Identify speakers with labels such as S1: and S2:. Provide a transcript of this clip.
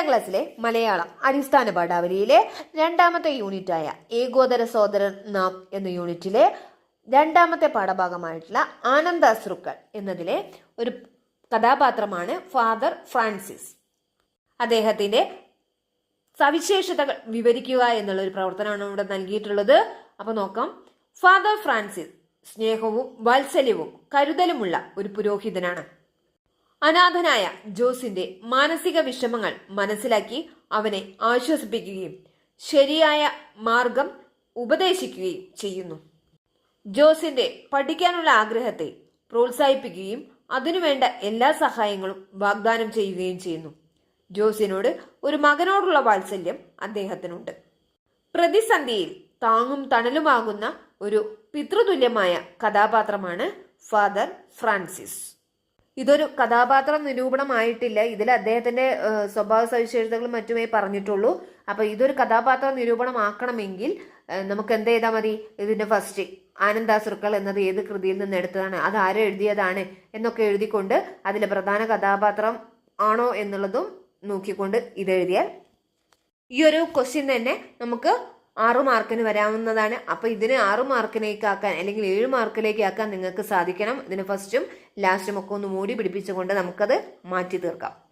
S1: രണ്ടാം ക്ലാസ്സിലെ മലയാളം അടിസ്ഥാന പാഠാവലിയിലെ രണ്ടാമത്തെ യൂണിറ്റായ ഏകോദര സോദരൻ നാം എന്ന യൂണിറ്റിലെ രണ്ടാമത്തെ പാഠഭാഗമായിട്ടുള്ള ആനന്ദാശ്രുക്കൾ എന്നതിലെ ഒരു കഥാപാത്രമാണ് ഫാദർ ഫ്രാൻസിസ്. അദ്ദേഹത്തിന്റെ സവിശേഷതകൾ വിവരിക്കുക എന്നുള്ള ഒരു പ്രവർത്തനമാണ് ഇവിടെ നൽകിയിട്ടുള്ളത്. അപ്പൊ നോക്കാം. ഫാദർ ഫ്രാൻസിസ് സ്നേഹവും വാത്സല്യവും കരുതലുമുള്ള ഒരു പുരോഹിതനാണ്. അനാഥനായ ജോസിന്റെ മാനസിക വിഷമങ്ങൾ മനസ്സിലാക്കി അവനെ ആശ്വസിപ്പിക്കുകയും ശരിയായ മാർഗം ഉപദേശിക്കുകയും ചെയ്യുന്നു. ജോസിന്റെ പഠിക്കാനുള്ള ആഗ്രഹത്തെ പ്രോത്സാഹിപ്പിക്കുകയും അതിനുവേണ്ട എല്ലാ സഹായങ്ങളും വാഗ്ദാനം ചെയ്യുകയും ചെയ്യുന്നു. ജോസിനോട് ഒരു മകനോടുള്ള വാത്സല്യം അദ്ദേഹത്തിനുണ്ട്. പ്രതിസന്ധിയിൽ താങ്ങും തണലുമാകുന്ന ഒരു പിതൃതുല്യമായ കഥാപാത്രമാണ് ഫാദർ ഫ്രാൻസിസ്. ഇതൊരു കഥാപാത്ര നിരൂപണമായിട്ടില്ല. ഇതിൽ അദ്ദേഹത്തിന്റെ സ്വഭാവ സവിശേഷതകളും മറ്റുമേ പറഞ്ഞിട്ടുള്ളൂ. അപ്പൊ ഇതൊരു കഥാപാത്ര നിരൂപണമാക്കണമെങ്കിൽ നമുക്ക് എന്ത് ചെയ്താൽ മതി? ഇതിന്റെ ഫസ്റ്റ് ആനന്ദാസുക്കൾ എന്നത് ഏത് കൃതിയിൽ നിന്ന് എടുത്തതാണ്? അത് ആരോ എഴുതിയതാണ്? എന്നൊക്കെ എഴുതിക്കൊണ്ട് അതിലെ പ്രധാന കഥാപാത്രം ആണോ എന്നുള്ളതും നോക്കിക്കൊണ്ട് ഇത് എഴുതിയാൽ ഈ ഒരു ക്വസ്റ്റ്യൻ തന്നെ നമുക്ക് ആറു മാർക്കിന് വരാവുന്നതാണ്. അപ്പൊ ഇതിന് ആറു മാർക്കിലേക്ക് ആക്കാൻ അല്ലെങ്കിൽ ഏഴ് മാർക്കിലേക്ക് ആക്കാൻ നിങ്ങൾക്ക് സാധിക്കണം. ഇതിന് ഫസ്റ്റും ലാസ്റ്റും ഒക്കെ ഒന്ന് മൂടി പിടിപ്പിച്ചുകൊണ്ട് നമുക്കത് മാറ്റി തീർക്കാം.